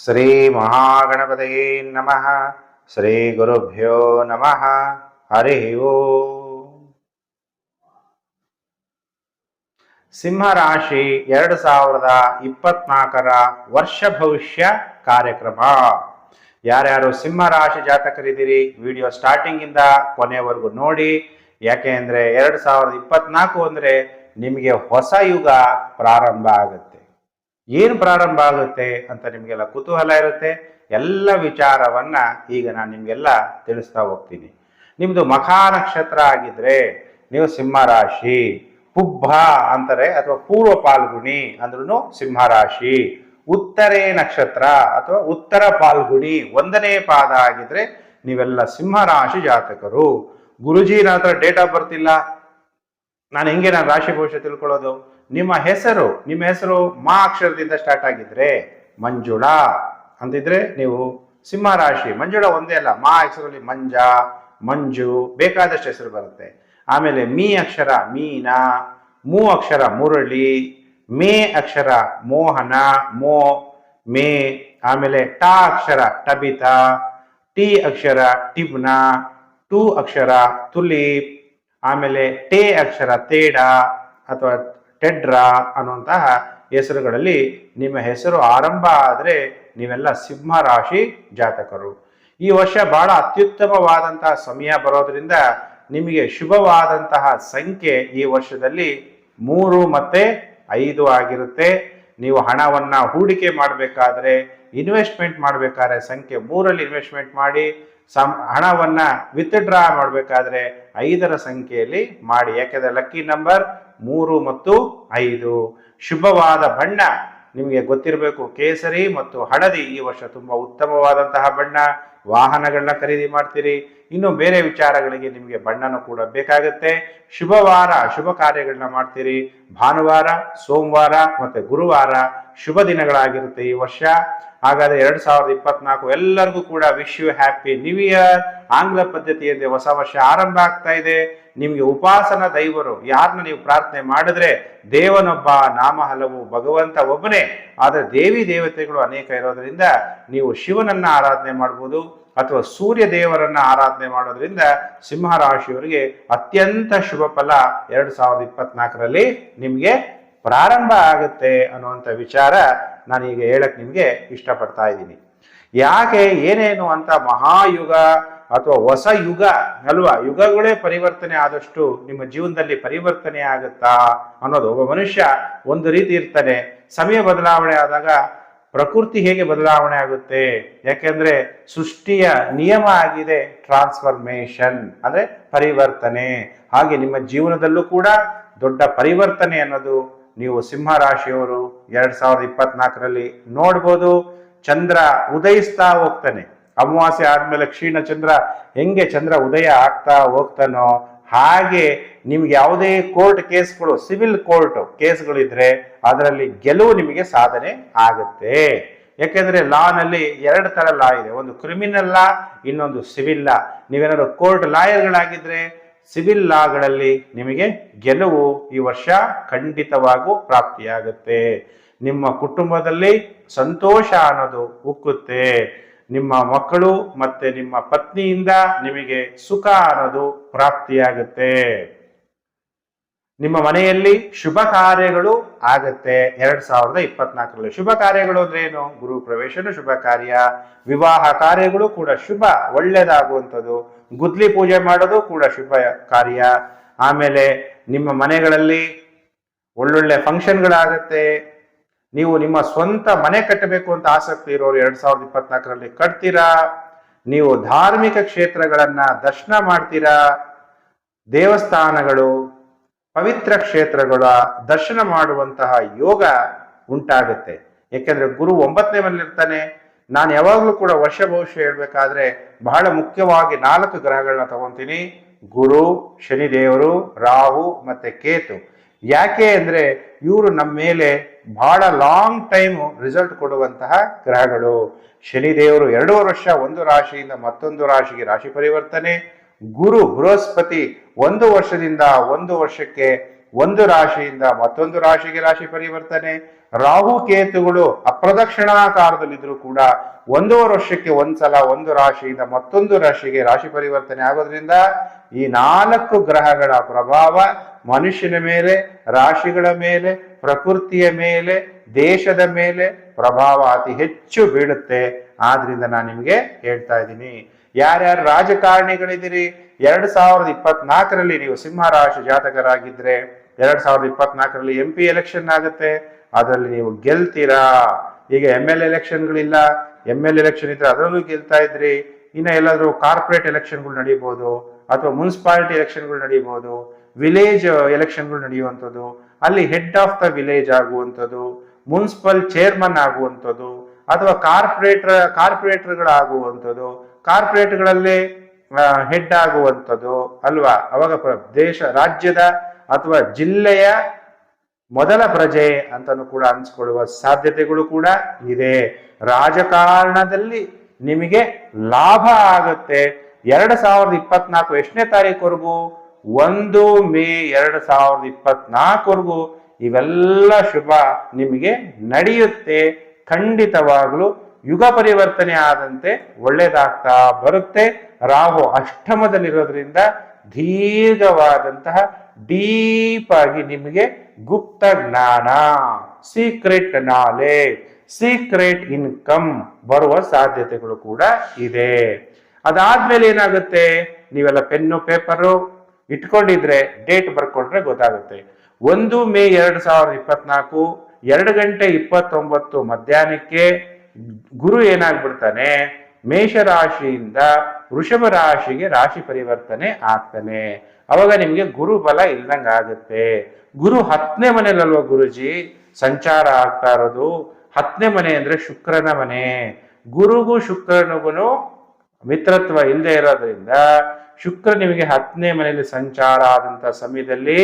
ಶ್ರೀ ಮಹಾಗಣಪತಯೇ ನಮಃ. ಶ್ರೀ ಗುರುಭ್ಯೋ ನಮಃ. ಹರಿ ಓಂ. ಸಿಂಹರಾಶಿ ಎರಡು ಸಾವಿರದ ಇಪ್ಪತ್ನಾಲ್ಕರ ವರ್ಷ ಭವಿಷ್ಯ ಕಾರ್ಯಕ್ರಮ. ಯಾರ್ಯಾರು ಸಿಂಹರಾಶಿ ಜಾತಕರಿದ್ದೀರಿ, ವಿಡಿಯೋ ಸ್ಟಾರ್ಟಿಂಗ್ ಇಂದ ಕೊನೆವರೆಗೂ ನೋಡಿ. ಯಾಕೆ ಅಂದ್ರೆ ಎರಡು ಸಾವಿರದ ಇಪ್ಪತ್ನಾಲ್ಕು ಅಂದ್ರೆ ನಿಮಗೆ ಹೊಸ ಯುಗ ಪ್ರಾರಂಭ ಆಗುತ್ತೆ. ಏನು ಪ್ರಾರಂಭ ಆಗುತ್ತೆ ಅಂತ ನಿಮಗೆಲ್ಲ ಕುತೂಹಲ ಇರುತ್ತೆ? ಎಲ್ಲ ವಿಚಾರವನ್ನ ಈಗ ನಾನು ನಿಮಗೆಲ್ಲ ತಿಳಿಸ್ತಾ ಹೋಗ್ತೀನಿ. ನಿಮ್ದು ಮಖಾ ನಕ್ಷತ್ರ ಆಗಿದ್ರೆ ನೀವು ಸಿಂಹರಾಶಿ ಪುಬ್ಬ ಅಂತಾರೆ ಅಥವಾ ಪೂರ್ವ ಪಾಲ್ಗುಣಿ ಅಂದ್ರೂ ಸಿಂಹರಾಶಿ ಉತ್ತರೇ ನಕ್ಷತ್ರ ಅಥವಾ ಉತ್ತರ ಪಾಲ್ಗುಣಿ ಒಂದನೇ ಪಾದ ಆಗಿದ್ರೆ ನೀವೆಲ್ಲ ಸಿಂಹರಾಶಿ ಜಾತಕರು. ಗುರುಜಿ ನನ್ನ ಹತ್ರ ಡೇಟ್ ಆಫ್ ಬರ್ತಿಲ್ಲ ನಾನು ಹೆಂಗೆ ನಾನು ರಾಶಿ ಭವಿಷ್ಯ ತಿಳ್ಕೊಳ್ಳೋದು? ನಿಮ್ಮ ಹೆಸರು ನಿಮ್ಮ ಹೆಸರು ಮಾ ಅಕ್ಷರದಿಂದ ಸ್ಟಾರ್ಟ್ ಆಗಿದ್ರೆ ಮಂಜುಳಾ ಅಂತಿದ್ರೆ ನೀವು ಸಿಂಹ ರಾಶಿ. ಮಂಜುಳ ಒಂದೇ ಅಲ್ಲ, ಮಾ ಹೆಸರಲ್ಲಿ ಮಂಜ, ಮಂಜು ಬೇಕಾದಷ್ಟು ಹೆಸರು ಬರುತ್ತೆ. ಆಮೇಲೆ ಮೀ ಅಕ್ಷರ ಮೀನಾ, ಮೂ ಅಕ್ಷರ ಮುರಳಿ, ಮೇ ಅಕ್ಷರ ಮೋಹನ, ಮೋ ಮೇ, ಆಮೇಲೆ ಟಾ ಅಕ್ಷರ ಟಬಿತಾ, ಟಿ ಅಕ್ಷರ ಟಿಬ್ನ ಟು ಅಕ್ಷರ ತುಲೀಪ್ ಆಮೇಲೆ ಟೇ ಅಕ್ಷರ ತೇಡ ಅಥವಾ ಟೆಡ್ರಾ ಅನ್ನುವಂತಹ ಹೆಸರುಗಳಲ್ಲಿ ನಿಮ್ಮ ಹೆಸರು ಆರಂಭ ಆದರೆ ನೀವೆಲ್ಲ ಸಿಂಹ ರಾಶಿ ಜಾತಕರು. ಈ ವರ್ಷ ಬಹಳ ಅತ್ಯುತ್ತಮವಾದಂತಹ ಸಮಯ ಬರೋದ್ರಿಂದ ನಿಮಗೆ ಶುಭವಾದಂತಹ ಸಂಖ್ಯೆ ಈ ವರ್ಷದಲ್ಲಿ ಮೂರು ಮತ್ತೆ ಐದು ಆಗಿರುತ್ತೆ. ನೀವು ಹಣವನ್ನ ಹೂಡಿಕೆ ಮಾಡಬೇಕಾದ್ರೆ ಇನ್ವೆಸ್ಟ್ಮೆಂಟ್ ಮಾಡಬೇಕಾದ್ರೆ ಸಂಖ್ಯೆ ಮೂರಲ್ಲಿ ಇನ್ವೆಸ್ಟ್ಮೆಂಟ್ ಮಾಡಿ ಸಮ್ ಹಣವನ್ನು ವಿತ್ಡ್ರಾ ಮಾಡಬೇಕಾದ್ರೆ ಐದರ ಸಂಖ್ಯೆಯಲ್ಲಿ ಮಾಡಿ. ಯಾಕೆಂದರೆ ಲಕ್ಕಿ ನಂಬರ್ ಮೂರು ಮತ್ತು ಐದು. ಶುಭವಾದ ಬಣ್ಣ. ನಿಮಗೆ ಗೊತ್ತಿರಬೇಕು, ಕೇಸರಿ ಮತ್ತು ಹಳದಿ ಈ ವರ್ಷ ತುಂಬಾ ಉತ್ತಮವಾದಂತಹ ಬಣ್ಣ. ವಾಹನಗಳನ್ನ ಖರೀದಿ ಮಾಡ್ತೀರಿ. ಇನ್ನು ಬೇರೆ ವಿಚಾರಗಳಿಗೆ ನಿಮಗೆ ಬಣ್ಣನ ಕೂಡ ಬೇಕಾಗುತ್ತೆ. ಶುಭವಾರ, ಶುಭ ಕಾರ್ಯಗಳನ್ನ ಮಾಡ್ತೀರಿ. ಭಾನುವಾರ, ಸೋಮವಾರ ಮತ್ತೆ ಗುರುವಾರ ಶುಭ ದಿನಗಳಾಗಿರುತ್ತೆ ಈ ವರ್ಷ. ಹಾಗಾದ್ರೆ ಎರಡ್ ಸಾವಿರದ ಇಪ್ಪತ್ನಾಲ್ಕು ಎಲ್ಲರಿಗೂ ಕೂಡ wish you happy new year ಆಂಗ್ಲ ಪದ್ಧತಿಯಂತೆ ಹೊಸ ವರ್ಷ ಆರಂಭ ಆಗ್ತಾ ಇದೆ. ನಿಮ್ಗೆ ಉಪಾಸನ ದೈವರು ಯಾರನ್ನ ನೀವು ಪ್ರಾರ್ಥನೆ ಮಾಡಿದ್ರೆ ದೇವನೊಬ್ಬ, ನಾಮ ಹಲವು ಭಗವಂತ ಒಬ್ಬನೇ. ಆದ್ರೆ ದೇವಿ ದೇವತೆಗಳು ಅನೇಕ ಇರೋದ್ರಿಂದ ನೀವು ಶಿವನನ್ನ ಆರಾಧನೆ ಮಾಡ್ಬೋದು ಅಥವಾ ಸೂರ್ಯ ದೇವರನ್ನ ಆರಾಧನೆ ಮಾಡೋದ್ರಿಂದ ಸಿಂಹರಾಶಿಯವರಿಗೆ ಅತ್ಯಂತ ಶುಭ ಫಲ ಎರಡ್ ಸಾವಿರದ ಇಪ್ಪತ್ನಾಲ್ಕರಲ್ಲಿ ನಿಮ್ಗೆ ಪ್ರಾರಂಭ ಆಗುತ್ತೆ ಅನ್ನುವಂಥ ವಿಚಾರ ನಾನೀಗ ಹೇಳಕ್ ನಿಮ್ಗೆ ಇಷ್ಟಪಡ್ತಾ ಇದ್ದೀನಿ. ಯಾಕೆ ಏನೇನು ಅಂತ ಮಹಾಯುಗ ಅಥವಾ ಹೊಸ ಯುಗ ಅಲ್ವಾ? ಯುಗಗಳೇ ಪರಿವರ್ತನೆ ಆದಷ್ಟು ನಿಮ್ಮ ಜೀವನದಲ್ಲಿ ಪರಿವರ್ತನೆ ಆಗುತ್ತಾ ಅನ್ನೋದು ಒಬ್ಬ ಮನುಷ್ಯ ಒಂದು ರೀತಿ ಇರ್ತಾನೆ. ಸಮಯ ಬದಲಾವಣೆ ಆದಾಗ ಪ್ರಕೃತಿ ಹೇಗೆ ಬದಲಾವಣೆ ಆಗುತ್ತೆ? ಯಾಕೆಂದ್ರೆ ಸೃಷ್ಟಿಯ ನಿಯಮ ಆಗಿದೆ ಟ್ರಾನ್ಸ್ಫರ್ಮೇಶನ್ ಅಂದ್ರೆ ಪರಿವರ್ತನೆ. ಹಾಗೆ ನಿಮ್ಮ ಜೀವನದಲ್ಲೂ ಕೂಡ ದೊಡ್ಡ ಪರಿವರ್ತನೆ ಅನ್ನೋದು ನೀವು ಸಿಂಹ ರಾಶಿಯವರು ಎರಡ್ ಸಾವಿರದ ಇಪ್ಪತ್ನಾಲ್ಕರಲ್ಲಿ ನೋಡ್ಬೋದು, ಚಂದ್ರ ಉದಯಿಸ್ತಾ ಹೋಗ್ತಾನೆ. ಅಮಾವಾಸ್ಯ ಆದ್ಮೇಲೆ ಕ್ಷೀಣ ಚಂದ್ರ ಹೆಂಗೆ ಚಂದ್ರ ಉದಯ ಆಗ್ತಾ ಹೋಗ್ತಾನೋ ಹಾಗೆ ನಿಮ್ಗೆ ಯಾವುದೇ ಕೋರ್ಟ್ ಕೇಸ್ಗಳು, ಸಿವಿಲ್ ಕೋರ್ಟ್ ಕೇಸ್ಗಳಿದ್ರೆ ಅದರಲ್ಲಿ ಗೆಲುವು ನಿಮಗೆ ಸಾಧನೆ ಆಗುತ್ತೆ. ಯಾಕೆಂದ್ರೆ ಲಾನಲ್ಲಿ ಎರಡು ತರ ಲಾ ಇದೆ. ಒಂದು ಕ್ರಿಮಿನಲ್ ಲಾ, ಇನ್ನೊಂದು ಸಿವಿಲ್ ಲಾ. ನೀವೇನಾದ್ರು ಕೋರ್ಟ್ ಲಾಯರ್ಗಳಾಗಿದ್ರೆ ಸಿವಿಲ್ ಲಾಗಳಲ್ಲಿ ನಿಮಗೆ ಗೆಲುವು ಈ ವರ್ಷ ಖಂಡಿತವಾಗೂ ಪ್ರಾಪ್ತಿಯಾಗುತ್ತೆ. ನಿಮ್ಮ ಕುಟುಂಬದಲ್ಲಿ ಸಂತೋಷ ಅನ್ನೋದು ಉಕ್ಕುತ್ತೆ. ನಿಮ್ಮ ಮಕ್ಕಳು ಮತ್ತೆ ನಿಮ್ಮ ಪತ್ನಿಯಿಂದ ನಿಮಗೆ ಸುಖ ಅನ್ನೋದು ಪ್ರಾಪ್ತಿಯಾಗುತ್ತೆ. ನಿಮ್ಮ ಮನೆಯಲ್ಲಿ ಶುಭ ಕಾರ್ಯಗಳು ಆಗತ್ತೆ. ಎರಡ್ ಸಾವಿರದ ಇಪ್ಪತ್ನಾಲ್ಕರಲ್ಲಿ ಶುಭ ಕಾರ್ಯಗಳು ಅಂದ್ರೆ ಏನು? ಗುರು ಪ್ರವೇಶನು ಶುಭ ಕಾರ್ಯ. ವಿವಾಹ ಕಾರ್ಯಗಳು ಕೂಡ ಶುಭ, ಒಳ್ಳೇದಾಗುವಂಥದ್ದು. ಗುದ್ಲಿ ಪೂಜೆ ಮಾಡೋದು ಕೂಡ ಶುಭ ಕಾರ್ಯ. ಆಮೇಲೆ ನಿಮ್ಮ ಮನೆಗಳಲ್ಲಿ ಒಳ್ಳೊಳ್ಳೆ ಫಂಕ್ಷನ್ಗಳಾಗತ್ತೆ. ನೀವು ನಿಮ್ಮ ಸ್ವಂತ ಮನೆ ಕಟ್ಟಬೇಕು ಅಂತ ಆಸಕ್ತಿ ಇರೋರು ಎರಡ್ ಸಾವಿರದ ಇಪ್ಪತ್ನಾಲ್ಕರಲ್ಲಿ ಕಟ್ತೀರಾ? ನೀವು ಧಾರ್ಮಿಕ ಕ್ಷೇತ್ರಗಳನ್ನ ದರ್ಶನ ಮಾಡ್ತೀರಾ? ದೇವಸ್ಥಾನಗಳು ಪವಿತ್ರ ಕ್ಷೇತ್ರಗಳ ದರ್ಶನ ಮಾಡುವಂತಹ ಯೋಗ ಉಂಟಾಗುತ್ತೆ. ಯಾಕೆಂದ್ರೆ ಗುರು ಒಂಬತ್ತನೇ ಮನೇಲಿರ್ತಾನೆ ನಾನು ಯಾವಾಗಲೂ ಕೂಡ ವರ್ಷ ಭವಿಷ್ಯ ಹೇಳ್ಬೇಕಾದ್ರೆ ಬಹಳ ಮುಖ್ಯವಾಗಿ ನಾಲ್ಕು ಗ್ರಹಗಳನ್ನ ತಗೊಂತೀನಿ. ಗುರು, ಶನಿದೇವರು, ರಾಹು ಮತ್ತೆ ಕೇತು. ಯಾಕೆ ಅಂದ್ರೆ ಇವರು ನಮ್ಮ ಮೇಲೆ ಬಹಳ ಲಾಂಗ್ ಟೈಮ್ ರಿಸಲ್ಟ್ ಕೊಡುವಂತಹ ಗ್ರಹಗಳು. ಶನಿದೇವರು ಎರಡೂ ವರ್ಷ ಒಂದು ರಾಶಿಯಿಂದ ಮತ್ತೊಂದು ರಾಶಿಗೆ ರಾಶಿ ಪರಿವರ್ತನೆ. ಗುರು ಬೃಹಸ್ಪತಿ ಒಂದು ವರ್ಷದಿಂದ ಒಂದು ವರ್ಷಕ್ಕೆ ಒಂದು ರಾಶಿಯಿಂದ ಮತ್ತೊಂದು ರಾಶಿಗೆ ರಾಶಿ ಪರಿವರ್ತನೆ. ರಾಹು ಕೇತುಗಳು ಅಪ್ರದಕ್ಷಿಣಾಕಾರದಲ್ಲಿದ್ದರೂ ಕೂಡ ಒಂದೂವರೆ ವರ್ಷಕ್ಕೆ ಒಂದ್ಸಲ ಒಂದು ರಾಶಿಯಿಂದ ಮತ್ತೊಂದು ರಾಶಿಗೆ ರಾಶಿ ಪರಿವರ್ತನೆ ಆಗೋದ್ರಿಂದ ಈ ನಾಲ್ಕು ಗ್ರಹಗಳ ಪ್ರಭಾವ ಮನುಷ್ಯನ ಮೇಲೆ, ರಾಶಿಗಳ ಮೇಲೆ, ಪ್ರಕೃತಿಯ ಮೇಲೆ, ದೇಶದ ಮೇಲೆ ಪ್ರಭಾವ ಅತಿ ಹೆಚ್ಚು ಬೀಳುತ್ತೆ. ಆದ್ರಿಂದ ನಾನು ನಿಮಗೆ ಹೇಳ್ತಾ ಇದ್ದೀನಿ. ಯಾರ್ಯಾರು ರಾಜಕಾರಣಿಗಳಿದ್ದೀರಿ? ಎರಡ್ ಸಾವಿರದ ಇಪ್ಪತ್ನಾಲ್ಕರಲ್ಲಿ ನೀವು ಸಿಂಹರಾಶಿ ಜಾತಕರಾಗಿದ್ರೆ, ಎರಡ್ ಸಾವಿರದ ಇಪ್ಪತ್ನಾಲ್ಕರಲ್ಲಿ ಎಂ ಪಿ ಎಲೆಕ್ಷನ್ ಆಗುತ್ತೆ. ಅದರಲ್ಲಿ ನೀವು ಗೆಲ್ತೀರಾ? ಈಗ ಎಂ ಎಲ್ ಎಲೆಕ್ಷನ್ಗಳಿಲ್ಲ ಎಂ ಎಲ್ ಎಲೆಕ್ಷನ್ ಇದ್ರೆ ಅದರಲ್ಲೂ ಗೆಲ್ತಾ ಇದ್ರಿ. ಇನ್ನ ಎಲ್ಲಾದರೂ ಕಾರ್ಪೊರೇಟ್ ಎಲೆಕ್ಷನ್ಗಳು ನಡೀಬಹುದು ಅಥವಾ ಮುನ್ಸಿಪಾಲಿಟಿ ಎಲೆಕ್ಷನ್ಗಳು ನಡೀಬಹುದು ವಿಲೇಜ್ ಎಲೆಕ್ಷನ್ಗಳು ನಡೆಯುವಂಥದ್ದು, ಅಲ್ಲಿ ಹೆಡ್ ಆಫ್ ದ ವಿಲೇಜ್ ಆಗುವಂಥದ್ದು ಮುನ್ಸಿಪಲ್ ಚೇರ್ಮನ್ ಆಗುವಂಥದ್ದು, ಅಥವಾ ಕಾರ್ಪೊರೇಟರ್ ಕಾರ್ಪೊರೇಟರ್ಗಳಾಗುವಂಥದ್ದು ಕಾರ್ಪೊರೇಟ್ಗಳಲ್ಲಿ ಹೆಡ್ ಆಗುವಂಥದ್ದು ಅಲ್ವಾ? ಅವಾಗ ದೇಶ, ರಾಜ್ಯದ ಅಥವಾ ಜಿಲ್ಲೆಯ ಮೊದಲ ಪ್ರಜೆ ಅಂತಲೂ ಕೂಡ ಅನ್ಸ್ಕೊಳ್ಳುವ ಸಾಧ್ಯತೆಗಳು ಕೂಡ ಇದೆ. ರಾಜಕಾರಣದಲ್ಲಿ ನಿಮಗೆ ಲಾಭ ಆಗುತ್ತೆ. ಎರಡು ಸಾವಿರದ ಇಪ್ಪತ್ನಾಲ್ಕು ಎಷ್ಟನೇ ತಾರೀಕುವರೆಗೂ? ಒಂದು ಮೇ ಎರಡು ಸಾವಿರದ ಇಪ್ಪತ್ನಾಲ್ಕವರೆಗೂ ಇವೆಲ್ಲ ಶುಭ ನಿಮಗೆ ನಡೆಯುತ್ತೆ. ಖಂಡಿತವಾಗ್ಲೂ ಯುಗ ಪರಿವರ್ತನೆ ಆದಂತೆ ಒಳ್ಳೇದಾಗ್ತಾ ಬರುತ್ತೆ. ರಾಹು ಅಷ್ಟಮದಲ್ಲಿರೋದ್ರಿಂದ ದೀರ್ಘವಾದಂತಹ ಡೀಪ್ ಆಗಿ ನಿಮಗೆ ಗುಪ್ತ ಜ್ಞಾನ ಸೀಕ್ರೆಟ್ ನಾಲೆಜ್ ಸೀಕ್ರೆಟ್ ಇನ್ಕಮ್ ಬರುವ ಸಾಧ್ಯತೆಗಳು ಕೂಡ ಇದೆ. ಅದಾದ್ಮೇಲೆ ಏನಾಗುತ್ತೆ? ನೀವೆಲ್ಲ ಪೆನ್ನು, ಪೇಪರು ಇಟ್ಕೊಂಡಿದ್ರೆ ಡೇಟ್ ಬರ್ಕೊಂಡ್ರೆ ಗೊತ್ತಾಗುತ್ತೆ. ಒಂದು ಮೇ ಎರಡು ಸಾವಿರದ ಇಪ್ಪತ್ನಾಲ್ಕು, ಎರಡು ಗಂಟೆ ಇಪ್ಪತ್ತೊಂಬತ್ತು ಮಧ್ಯಾಹ್ನಕ್ಕೆ ಗುರು ಏನಾಗ್ಬಿಡ್ತಾನೆ? ಮೇಷರಾಶಿಯಿಂದ ವೃಷಭ ರಾಶಿಗೆ ರಾಶಿ ಪರಿವರ್ತನೆ ಆಗ್ತಾನೆ. ಅವಾಗ ನಿಮಗೆ ಗುರು ಬಲ ಇಲ್ದಂಗ ಆಗುತ್ತೆ. ಗುರು ಹತ್ತನೇ ಮನೆಯಲ್ಲಲ್ವ ಗುರುಜಿ? ಸಂಚಾರ ಆಗ್ತಾ ಇರೋದು. ಹತ್ತನೇ ಮನೆ ಅಂದ್ರೆ ಶುಕ್ರನ ಮನೆ. ಗುರುಗೂ ಶುಕ್ರನಿಗೂ ಮಿತ್ರತ್ವ ಇಲ್ಲದೆ ಇರೋದ್ರಿಂದ ಶುಕ್ರ ನಿಮಗೆ ಹತ್ತನೇ ಮನೆಯಲ್ಲಿ ಸಂಚಾರ ಆದಂತ ಸಮಯದಲ್ಲಿ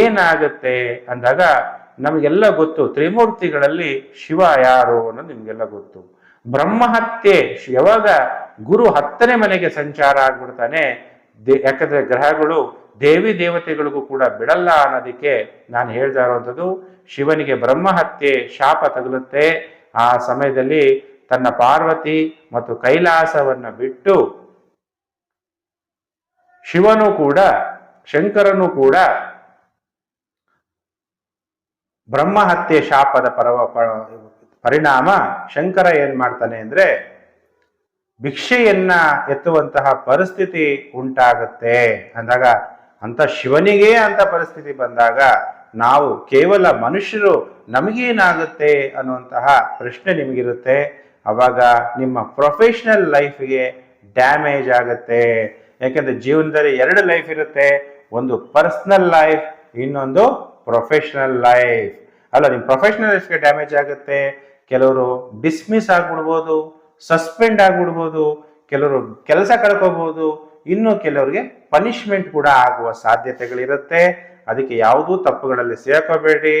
ಏನಾಗುತ್ತೆ? ಅಂದಾಗ ನಮಗೆಲ್ಲ ಗೊತ್ತು. ತ್ರಿಮೂರ್ತಿಗಳಲ್ಲಿ ಶಿವ ಯಾರು ಅನ್ನೋದು ನಿಮ್ಗೆಲ್ಲ ಗೊತ್ತು. ಬ್ರಹ್ಮಹತ್ಯೆ, ಯಾವಾಗ ಗುರು ಹತ್ತನೇ ಮನೆಗೆ ಸಂಚಾರ ಆಗ್ಬಿಡ್ತಾನೆ, ದೇ- ಯಾಕಂದ್ರೆ ಗ್ರಹಗಳು ದೇವಿ ದೇವತೆಗಳಿಗೂ ಕೂಡ ಬಿಡಲ್ಲ ಅನ್ನೋದಕ್ಕೆ ನಾನು ಹೇಳ್ತಾ ಇರೋವಂಥದ್ದು, ಶಿವನಿಗೆ ಬ್ರಹ್ಮಹತ್ಯೆ ಶಾಪ ತಗುಲುತ್ತೆ. ಆ ಸಮಯದಲ್ಲಿ ತನ್ನ ಪಾರ್ವತಿ ಮತ್ತು ಕೈಲಾಸವನ್ನ ಬಿಟ್ಟು ಶಿವನು ಕೂಡ, ಶಂಕರನು ಕೂಡ ಬ್ರಹ್ಮಹತ್ಯೆ ಶಾಪದ ಪರವ ಪರಿಣಾಮ ಶಂಕರ ಏನ್ ಮಾಡ್ತಾನೆ ಅಂದ್ರೆ ಭಿಕ್ಷೆಯನ್ನ ಎತ್ತುವಂತಹ ಪರಿಸ್ಥಿತಿ ಉಂಟಾಗುತ್ತೆ. ಅಂದಾಗ ಅಂತ ಶಿವನಿಗೆ ಅಂತ ಪರಿಸ್ಥಿತಿ ಬಂದಾಗ ನಾವು ಕೇವಲ ಮನುಷ್ಯರು ನಮಗೇನಾಗುತ್ತೆ ಅನ್ನುವಂತಹ ಪ್ರಶ್ನೆ ನಿಮಗಿರುತ್ತೆ. ಅವಾಗ ನಿಮ್ಮ ಪ್ರೊಫೆಷನಲ್ ಲೈಫ್ಗೆ ಡ್ಯಾಮೇಜ್ ಆಗುತ್ತೆ. ಯಾಕೆಂದ್ರೆ ಜೀವನದಲ್ಲಿ ಎರಡು ಲೈಫ್ ಇರುತ್ತೆ. ಒಂದು ಪರ್ಸನಲ್ ಲೈಫ್, ಇನ್ನೊಂದು ಪ್ರೊಫೆಷನಲ್ ಲೈಫ್ ಅಲ್ಲ ನಿಮ್ಮ ಪ್ರೊಫೆಷನಲ್ ಲೈಫ್ಗೆ ಡ್ಯಾಮೇಜ್ ಆಗುತ್ತೆ, ಕೆಲವರು ಡಿಸ್ಮಿಸ್ ಆಗ್ಬಿಡ್ಬೋದು ಸಸ್ಪೆಂಡ್ ಆಗ್ಬಿಡ್ಬೋದು, ಕೆಲವರು ಕೆಲಸ ಕಳ್ಕೋಬಹುದು ಇನ್ನು ಕೆಲವರಿಗೆ ಪನಿಷ್ಮೆಂಟ್ ಕೂಡ ಆಗುವ ಸಾಧ್ಯತೆಗಳಿರುತ್ತೆ. ಅದಕ್ಕೆ ಯಾವುದೂ ತಪ್ಪುಗಳಲ್ಲಿ ಸೇರ್ಕೋಬೇಡಿ.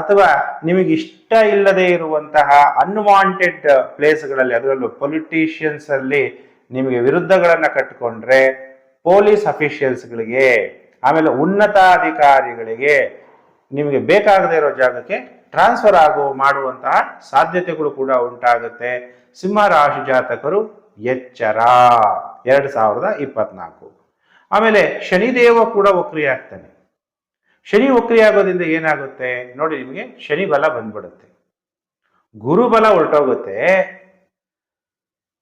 ಅಥವಾ ನಿಮಗೆ ಇಷ್ಟ ಇಲ್ಲದೆ ಇರುವಂತಹ ಅನ್ವಾಂಟೆಡ್ ಪ್ಲೇಸ್ಗಳಲ್ಲಿ ಅದರಲ್ಲೂ ಪೊಲಿಟಿಷಿಯನ್ಸ್ ಅಲ್ಲಿ ನಿಮಗೆ ವಿರುದ್ಧಗಳನ್ನ ಕಟ್ಟಿಕೊಂಡ್ರೆ ಪೊಲೀಸ್ ಅಫಿಷಿಯಲ್ಸ್ಗಳಿಗೆ ಆಮೇಲೆ ಉನ್ನತಾಧಿಕಾರಿಗಳಿಗೆ ನಿಮಗೆ ಬೇಕಾಗದೇ ಇರೋ ಜಾಗಕ್ಕೆ ಟ್ರಾನ್ಸ್ಫರ್ ಆಗೋ ಮಾಡುವಂತಹ ಸಾಧ್ಯತೆಗಳು ಕೂಡ ಉಂಟಾಗುತ್ತೆ. ಸಿಂಹ ರಾಶಿ ಜಾತಕರು ಎಚ್ಚರ. ಎರಡು ಸಾವಿರದ ಇಪ್ಪತ್ನಾಲ್ಕು. ಆಮೇಲೆ ಶನಿದೇವ ಕೂಡ ವಕ್ರಿ ಆಗ್ತಾನೆ ಶನಿ ವಕ್ರಿ ಆಗೋದ್ರಿಂದ ಏನಾಗುತ್ತೆ? ನೋಡಿ ನಿಮಗೆ ಶನಿ ಬಲ ಬಂದ್ಬಿಡುತ್ತೆ. ಗುರುಬಲ ಹೊರಟೋಗುತ್ತೆ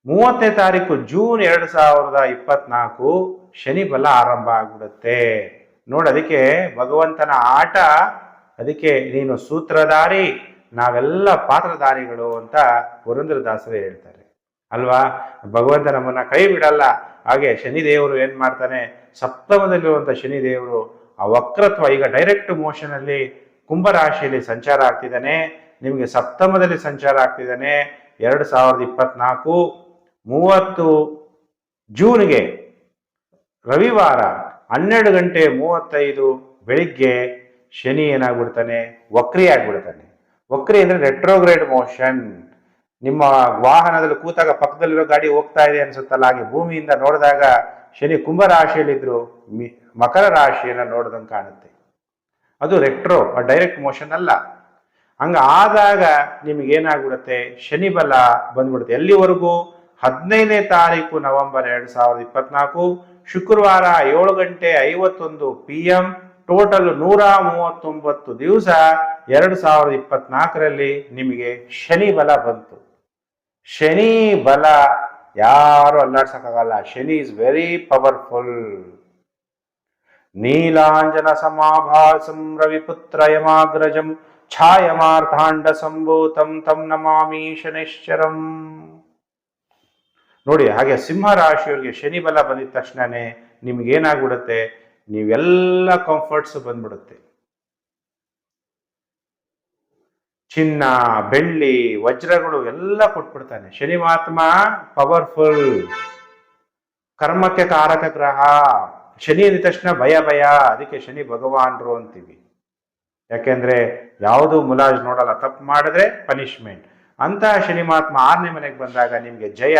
ಮೂವತ್ತನೇ ತಾರೀಕು ಜೂನ್ ಎರಡು ಸಾವಿರದ ಇಪ್ಪತ್ನಾಲ್ಕು ಶನಿ ಬಲ ಆರಂಭ ಆಗ್ಬಿಡುತ್ತೆ. ನೋಡಿ ಅದಕ್ಕೆ ಭಗವಂತನ ಆಟ, ಅದಕ್ಕೆ ನೀನು ಸೂತ್ರಧಾರಿ, ನಾವೆಲ್ಲ ಪಾತ್ರಧಾರಿಗಳು ಅಂತ ಪುರಂದ್ರದಾಸರೇ ಹೇಳ್ತಾರೆ. ಅಲ್ವಾ? ಭಗವಂತ ನಮ್ಮನ್ನ ಕೈ ಬಿಡಲ್ಲ. ಹಾಗೆ ಶನಿದೇವರು ಏನ್ ಮಾಡ್ತಾನೆ? ಸಪ್ತಮದಲ್ಲಿರುವಂತ ಶನಿದೇವರು ಆ ವಕ್ರತ್ವ ಈಗ ಡೈರೆಕ್ಟ್ ಮೋಷನ್ ಅಲ್ಲಿ ಕುಂಭರಾಶಿಯಲ್ಲಿ ಸಂಚಾರ ಆಗ್ತಿದ್ದಾನೆ. ನಿಮಗೆ ಸಪ್ತಮದಲ್ಲಿ ಸಂಚಾರ ಆಗ್ತಿದ್ದಾನೆ. ಎರಡು ಸಾವಿರದ ಇಪ್ಪತ್ನಾಲ್ಕು, ಮೂವತ್ತು ಜೂನ್ಗೆ ರವಿವಾರ. ಹನ್ನೆರಡು ಗಂಟೆ ಮೂವತ್ತೈದು ಬೆಳಿಗ್ಗೆ ಶನಿ ಏನಾಗ್ಬಿಡ್ತಾನೆ? ವಕ್ರಿ ಆಗ್ಬಿಡ್ತಾನೆ. ವಕ್ರಿ ಅಂದರೆ ರೆಟ್ರೋಗ್ರೇಡ್ ಮೋಷನ್ ನಿಮ್ಮ ವಾಹನದಲ್ಲಿ ಕೂತಾಗ ಪಕ್ಕದಲ್ಲಿರೋ ಗಾಡಿ ಹೋಗ್ತಾ ಇದೆ ಅನ್ಸುತ್ತಲ್ಲ, ಹಾಗೆ ಭೂಮಿಯಿಂದ ನೋಡಿದಾಗ ಶನಿ ಕುಂಭ ರಾಶಿಯಲ್ಲಿದ್ರು ಮಿ- ಮಕರ ರಾಶಿಯನ್ನು ನೋಡಿದಂಗೆ ಕಾಣುತ್ತೆ. ಅದು ರೆಟ್ರೋ ಡೈರೆಕ್ಟ್ ಮೋಷನ್ ಅಲ್ಲ. ಹಂಗ ಆದಾಗ ನಿಮಗೇನಾಗ್ಬಿಡುತ್ತೆ? ಶನಿ ಬಲ ಬಂದ್ಬಿಡುತ್ತೆ. ಎಲ್ಲಿವರೆಗೂ? ಹದಿನೈದನೇ ತಾರೀಕು ನವೆಂಬರ್ ಎರಡು ಸಾವಿರದ ಇಪ್ಪತ್ನಾಲ್ಕು. ಶುಕ್ರವಾರ ಏಳು ಗಂಟೆ ಐವತ್ತೊಂದು ಪಿ ಎಂ ಟೋಟಲ್ ನೂರ ಮೂವತ್ತೊಂಬತ್ತು ದಿವಸ ಎರಡು ಸಾವಿರದ ಇಪ್ಪತ್ನಾಲ್ಕರಲ್ಲಿ ನಿಮಗೆ ಶನಿ ಬಲ ಬಂತು. ಶನಿ ಬಲ ಯಾರು ಅಲ್ಲಾಡ್ಸಕ್ಕಾಗಲ್ಲ. ಶನಿ ಇಸ್ ವೆರಿ ಪವರ್ಫುಲ್ ನೀಲಾಂಜನ ಸಮಾಭಾಸಂ ರವಿಪುತ್ರ ಯಮಾಗ್ರಜಂ ಛಾಯಮಾರ್ಥಾಂಡ ಸಂಭೂತಂ ತಂ ನಮಾಮಿ ಶನಿಶ್ಚರಂ. ನೋಡಿ, ಹಾಗೆ ಸಿಂಹ ರಾಶಿಯವರಿಗೆ ಶನಿ ಬಲ ಬಂದಿದ ತಕ್ಷಣನೇ ನಿಮ್ಗೆ ಏನಾಗ್ಬಿಡುತ್ತೆ? ನೀವೆಲ್ಲ ಕಂಫರ್ಟ್ಸ್ ಬಂದ್ಬಿಡುತ್ತೆ. ಚಿನ್ನ, ಬೆಳ್ಳಿ, ವಜ್ರಗಳು ಎಲ್ಲ ಕೊಟ್ಬಿಡ್ತಾನೆ. ಶನಿ ಮಹಾತ್ಮ ಪವರ್ಫುಲ್ ಕರ್ಮಕ್ಕೆ ಕಾರಕ ಗ್ರಹ. ಶನಿ ಅಂದ ತಕ್ಷಣ ಭಯ ಭಯ. ಅದಕ್ಕೆ ಶನಿ ಭಗವಾನ್ರು ಅಂತೀವಿ. ಯಾಕೆಂದ್ರೆ ಯಾವುದು ಮುಲಾಜ್ ನೋಡಲ್ಲ, ತಪ್ಪು ಮಾಡಿದ್ರೆ ಪನಿಷ್ಮೆಂಟ್ ಅಂತಹ ಶನಿ ಮಹಾತ್ಮ ಆರನೇ ಮನೆಗೆ ಬಂದಾಗ ನಿಮ್ಗೆ ಜಯ,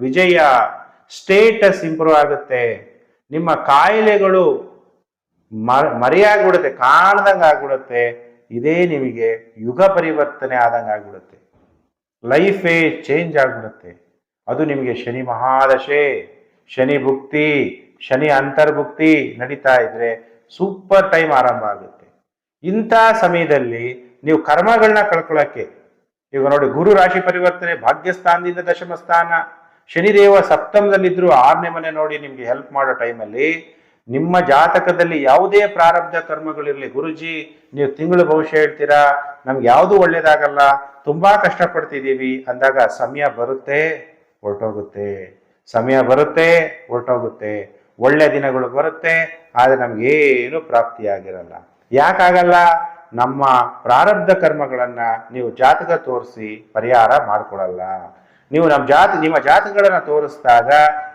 ವಿಜಯ ಸ್ಟೇಟಸ್ ಇಂಪ್ರೂವ್ ಆಗುತ್ತೆ. ನಿಮ್ಮ ಕಾಯಿಲೆಗಳು ಮ, ಮರೆಯಾಗ್ಬಿಡುತ್ತೆ, ಕಾಣ್ದಂಗೆ ಆಗ್ಬಿಡುತ್ತೆ. ಇದೇ ನಿಮಗೆ ಯುಗ ಪರಿವರ್ತನೆ ಆದಂಗೆ ಆಗ್ಬಿಡುತ್ತೆ. ಲೈಫೇ ಚೇಂಜ್ ಆಗ್ಬಿಡುತ್ತೆ. ಅದು ನಿಮಗೆ ಶನಿ ಮಹಾದಶೆ, ಶನಿ ಭುಕ್ತಿ, ಶನಿ ಅಂತರ್ಭುಕ್ತಿ ನಡೀತಾ ಇದ್ರೆ ಸೂಪರ್ ಟೈಮ್ ಆರಂಭ ಆಗುತ್ತೆ. ಇಂಥ ಸಮಯದಲ್ಲಿ ನೀವು ಕರ್ಮಗಳನ್ನ ಕಳ್ಕೊಳ್ಳೋಕ್ಕೆ ಈಗ ನೋಡಿ, ಗುರು ರಾಶಿ ಪರಿವರ್ತನೆ, ಭಾಗ್ಯಸ್ಥಾನದಿಂದ ದಶಮ ಸ್ಥಾನ, ಶನಿದೇವ ಸಪ್ತಮದಲ್ಲಿದ್ರು ಆರನೇ ಮನೆ ನೋಡಿ ನಿಮ್ಗೆ ಹೆಲ್ಪ್ ಮಾಡೋ ಟೈಮಲ್ಲಿ ನಿಮ್ಮ ಜಾತಕದಲ್ಲಿ ಯಾವುದೇ ಪ್ರಾರಬ್ಧ ಕರ್ಮಗಳಿರಲಿ ಗುರುಜಿ, ನೀವು ತಿಂಗಳು ಭವಿಷ್ಯ ಹೇಳ್ತೀರಾ, ನಮ್ಗೆ ಯಾವುದು ಒಳ್ಳೇದಾಗಲ್ಲ, ತುಂಬಾ ಕಷ್ಟಪಡ್ತಿದ್ದೀವಿ, ಅಂದಾಗ ಸಮಯ ಬರುತ್ತೆ, ಹೊರಟೋಗುತ್ತೆ. ಸಮಯ ಬರುತ್ತೆ, ಹೊರಟೋಗುತ್ತೆ. ಒಳ್ಳೆ ದಿನಗಳು ಬರುತ್ತೆ, ಆದರೆ ನಮ್ಗೇನು ಪ್ರಾಪ್ತಿಯಾಗಿರಲ್ಲ. ಯಾಕಾಗಲ್ಲ? ನಮ್ಮ ಪ್ರಾರಬ್ಧ ಕರ್ಮಗಳನ್ನ ನೀವು ಜಾತಕ ತೋರಿಸಿ ಪರಿಹಾರ ಮಾಡಿಕೊಡಲ್ಲ. ನೀವು ನಮ್ಮ ಜಾತ, ನಿಮ್ಮ ಜಾತಕಗಳನ್ನ ತೋರಿಸಿದಾಗ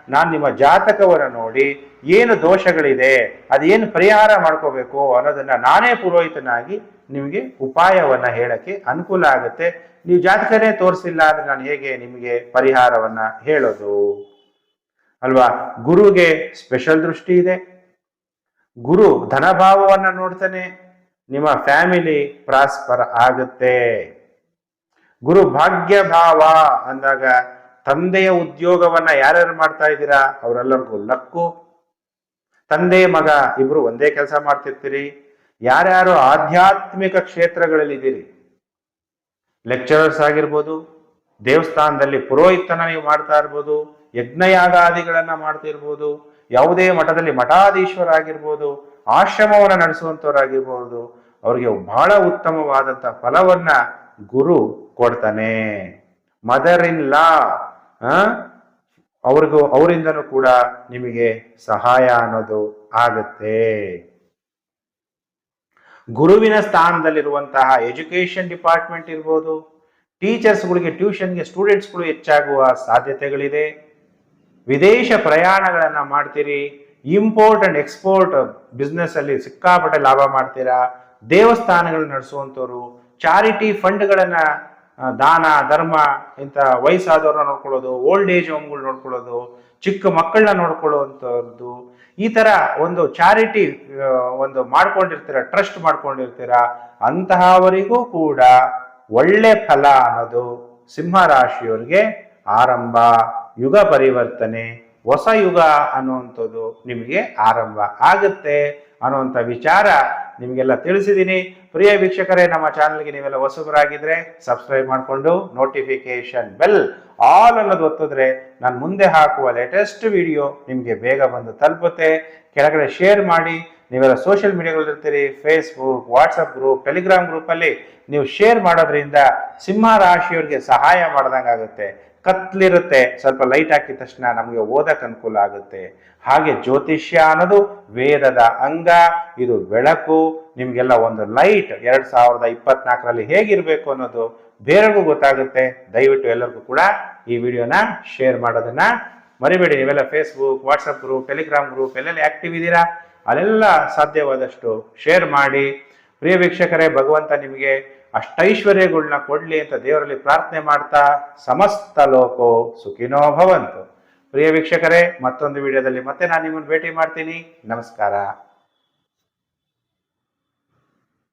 ನಾನು ನಿಮ್ಮ ಜಾತಕವನ್ನು ನೋಡಿ ಏನು ದೋಷಗಳಿದೆ, ಅದೇನು ಪರಿಹಾರ ಮಾಡ್ಕೋಬೇಕು ಅನ್ನೋದನ್ನ ನಾನೇ ಪುರೋಹಿತನಾಗಿ ನಿಮಗೆ ಉಪಾಯವನ್ನ ಹೇಳಕ್ಕೆ ಅನುಕೂಲ ಆಗುತ್ತೆ. ನೀವು ಜಾತಕನೇ ತೋರಿಸಿಲ್ಲ ಅಂದ್ರೆ ನಾನು ಹೇಗೆ ನಿಮಗೆ ಪರಿಹಾರವನ್ನ ಹೇಳೋದು? ಅಲ್ವಾ? ಗುರುಗೆ ಸ್ಪೆಷಲ್ ದೃಷ್ಟಿ ಇದೆ. ಗುರು ಧನಭಾವವನ್ನ ನೋಡ್ತಾನೆ. ನಿಮ್ಮ ಫ್ಯಾಮಿಲಿ ಪ್ರಾಸ್ಪರ್ ಆಗುತ್ತೆ. ಗುರು ಭಾಗ್ಯ ಭಾವ ಅಂದಾಗ ತಂದೆಯ ಉದ್ಯೋಗವನ್ನ ಯಾರ್ಯಾರು ಮಾಡ್ತಾ ಇದ್ದೀರಾ? ಅವರೆಲ್ಲರಿಗೂ ಲಕ್ಕು. ತಂದೆ, ಮಗ ಇಬ್ರು ಒಂದೇ ಕೆಲಸ ಮಾಡ್ತಿರ್ತೀರಿ. ಯಾರ್ಯಾರು ಆಧ್ಯಾತ್ಮಿಕ ಕ್ಷೇತ್ರಗಳಲ್ಲಿ ಇದ್ದೀರಿ ಲೆಕ್ಚರರ್ಸ್ ಆಗಿರ್ಬೋದು, ದೇವಸ್ಥಾನದಲ್ಲಿ ಪುರೋಹಿತನ ನೀವು ಮಾಡ್ತಾ ಇರ್ಬೋದು, ಯಜ್ಞಯಾಗಾದಿಗಳನ್ನ ಮಾಡ್ತಿರ್ಬೋದು, ಯಾವುದೇ ಮಠದಲ್ಲಿ ಮಠಾಧೀಶ್ವರ ಆಗಿರ್ಬೋದು, ಆಶ್ರಮವನ್ನು ನಡೆಸುವಂಥವ್ರಾಗಿರ್ಬೋದು ಅವ್ರಿಗೆ ಬಹಳ ಉತ್ತಮವಾದಂತಹ ಫಲವನ್ನ ಗುರು ಕೊಡ್ತಾನೆ. ಮದರ್ ಇನ್ ಲಾ ಅವ್ರಿಗೂ, ಅವರಿಂದನೂ ಕೂಡ ನಿಮಗೆ ಸಹಾಯ ಅನ್ನೋದು ಆಗತ್ತೆ. ಗುರುವಿನ ಸ್ಥಾನದಲ್ಲಿರುವಂತಹ ಎಜುಕೇಶನ್ ಡಿಪಾರ್ಟ್ಮೆಂಟ್ ಇರ್ಬೋದು, ಟೀಚರ್ಸ್ಗಳಿಗೆ, ಟ್ಯೂಷನ್ಗೆ ಸ್ಟೂಡೆಂಟ್ಸ್ಗಳು ಹೆಚ್ಚಾಗುವ ಸಾಧ್ಯತೆಗಳಿದೆ. ವಿದೇಶ ಪ್ರಯಾಣಗಳನ್ನ ಮಾಡ್ತೀರಿ, ಇಂಪೋರ್ಟ್ ಅಂಡ್ ಎಕ್ಸ್ಪೋರ್ಟ್ ಬಿಸ್ನೆಸ್ ಅಲ್ಲಿ ಸಿಕ್ಕಾಪಟ್ಟೆ ಲಾಭ ಮಾಡ್ತೀರಾ ದೇವಸ್ಥಾನಗಳು ನಡೆಸುವಂಥವ್ರು, ಚಾರಿಟಿ ಫಂಡ್ಗಳನ್ನ ದಾನ, ಧರ್ಮ, ಇಂಥ ವಯಸ್ಸಾದವ್ರನ್ನ ನೋಡ್ಕೊಳ್ಳೋದು, ಓಲ್ಡ್ ಏಜ್ ಹೋಮ್ಗಳು ನೋಡ್ಕೊಳ್ಳೋದು, ಚಿಕ್ಕ ಮಕ್ಕಳನ್ನ ನೋಡ್ಕೊಳ್ಳುವಂಥದ್ದು ಈ ತರ ಒಂದು ಚಾರಿಟಿ ಒಂದು ಮಾಡ್ಕೊಂಡಿರ್ತೀರ, ಟ್ರಸ್ಟ್ ಮಾಡ್ಕೊಂಡಿರ್ತೀರ, ಅಂತಹವರಿಗೂ ಕೂಡ ಒಳ್ಳೆ ಫಲ ಅನ್ನೋದು ಸಿಂಹ ರಾಶಿಯವರಿಗೆ ಆರಂಭ. ಯುಗ ಪರಿವರ್ತನೆ, ಹೊಸ ಯುಗ ಅನ್ನುವಂಥದ್ದು ನಿಮಗೆ ಆರಂಭ ಆಗುತ್ತೆ ಅನ್ನುವಂಥ ವಿಚಾರ ನಿಮಗೆಲ್ಲ ತಿಳಿಸಿದ್ದೀನಿ. ಪ್ರಿಯ ವೀಕ್ಷಕರೇ, ನಮ್ಮ ಚಾನಲ್ಗೆ ನೀವೆಲ್ಲ ಹೊಸಬರಾಗಿದ್ರೆ ಸಬ್ಸ್ಕ್ರೈಬ್ ಮಾಡಿಕೊಂಡು ನೋಟಿಫಿಕೇಷನ್ ಬೆಲ್ ಆಲ್ ಅನ್ನೋದು ಒತ್ತಿದ್ರೆ ನಾನು ಮುಂದೆ ಹಾಕುವ ಲೇಟೆಸ್ಟ್ ವಿಡಿಯೋ ನಿಮಗೆ ಬೇಗ ಬಂದು ತಲುಪುತ್ತೆ. ಕೆಳಗಡೆ ಶೇರ್ ಮಾಡಿ. ನೀವೆಲ್ಲ ಸೋಷಿಯಲ್ ಮೀಡಿಯಾಗಳಲ್ಲಿರ್ತೀರಿ ಫೇಸ್ಬುಕ್ ವಾಟ್ಸಪ್ ಗ್ರೂಪ್ ಟೆಲಿಗ್ರಾಮ್ ಗ್ರೂಪಲ್ಲಿ ನೀವು ಶೇರ್ ಮಾಡೋದ್ರಿಂದ ಸಿಂಹ ರಾಶಿಯವರಿಗೆ ಸಹಾಯ ಮಾಡ್ದಂಗೆ ಆಗುತ್ತೆ ಕತ್ಲಿರುತ್ತೆ. ಸ್ವಲ್ಪ ಲೈಟ್ ಹಾಕಿದ ತಕ್ಷಣ ನಮಗೆ ಓದಕ್ಕೆ ಅನುಕೂಲ ಆಗುತ್ತೆ. ಹಾಗೆ ಜ್ಯೋತಿಷ್ಯ ಅನ್ನೋದು ವೇದದ ಅಂಗ, ಇದು ಬೆಳಕು, ನಿಮಗೆಲ್ಲ ಒಂದು ಲೈಟ್ ಎರಡ್ ಸಾವಿರದ ಇಪ್ಪತ್ನಾಲ್ಕರಲ್ಲಿ ಹೇಗಿರಬೇಕು ಅನ್ನೋದು ಬೇರೆಗೂ ಗೊತ್ತಾಗುತ್ತೆ. ದಯವಿಟ್ಟು ಎಲ್ಲರಿಗೂ ಕೂಡ ಈ ವಿಡಿಯೋನ ಶೇರ್ ಮಾಡೋದನ್ನ ಮರಿಬೇಡಿ. ನೀವೆಲ್ಲ Facebook WhatsApp group Telegram group ಎಲ್ಲೆಲ್ಲ ಆಕ್ಟಿವ್ ಇದ್ದೀರಾ, ಅಲ್ಲೆಲ್ಲ ಸಾಧ್ಯವಾದಷ್ಟು ಶೇರ್ ಮಾಡಿ. ಪ್ರಿಯ ವೀಕ್ಷಕರೇ, ಭಗವಂತ ನಿಮಗೆ ಅಷ್ಟೈಶ್ವರ್ಯಗಳನ್ನ ಕೊಡ್ಲಿ ಅಂತ ದೇವರಲ್ಲಿ ಪ್ರಾರ್ಥನೆ ಮಾಡ್ತಾ ಸಮಸ್ತ ಲೋಕೋ ಸುಖಿನೋ ಭವಂತು. ಪ್ರಿಯ ವೀಕ್ಷಕರೇ, ಮತ್ತೊಂದು ವಿಡಿಯೋದಲ್ಲಿ ಮತ್ತೆ ನಾನು ನಿಮ್ಮನ್ನು ಭೇಟಿ ಮಾಡ್ತೀನಿ. ನಮಸ್ಕಾರ.